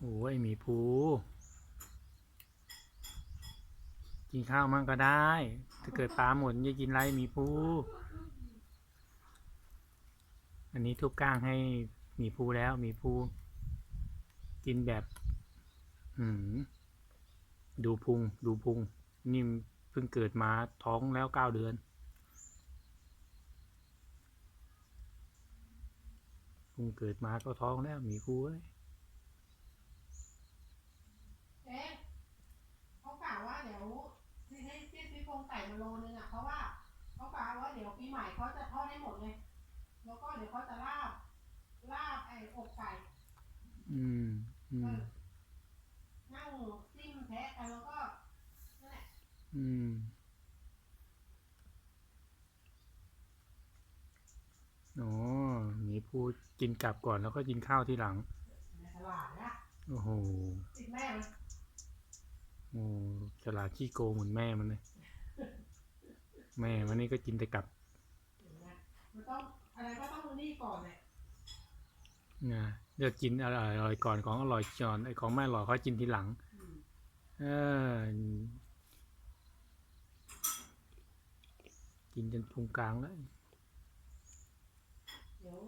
โอ้ยมีภูกินข้าวมั่งก็ได้ ถ้าเกิดปลาหมดจะกินไรมีภูอันนี้ทุบก้างให้มีภูแล้วมีภูกินแบบอืมดูพุงดูพุงนี่เพิ่งเกิดมาท้องแล้วเก้าเดือนเพิ่งเกิดมาก็ท้องแล้วมีภูเอ้ย เอ๊ะเขากล่าวว่าเดี๋ยวที่ให้ เจ๊ซี่โครงไก่มาโลนึงอะเพราะว่าเขากล่าวว่าเดี๋ยวปีใหม่เขาจะทอดให้หมดเลยแล้วก็เดี๋ยวเขาจะลาบลาบไอ้อกไก่อืมอืเอมอนั่งจิ้มแพะกันแล้วก็นั่นแหละอืมอ๋อหมีภูกินกลับก่อนแล้วก็กินข้าวทีหลังในตลาดนะโอ้โหติดแม่มันโอ้ฉลาดขี้โกงเหมือนแม่มันเลย แม่มันนี่ก็กินแต่กลับอย่างเงี้ยมันต้องอะไรก็ต้องนี่ก่อนเลยนะเลือกกินอร่อยอร่อยก่อนของอร่อยก่อนไอ้ของไม่อร่อยค่อยกินทีหลังอืมเออกินจนพุงกลางแล้วเดี๋ยว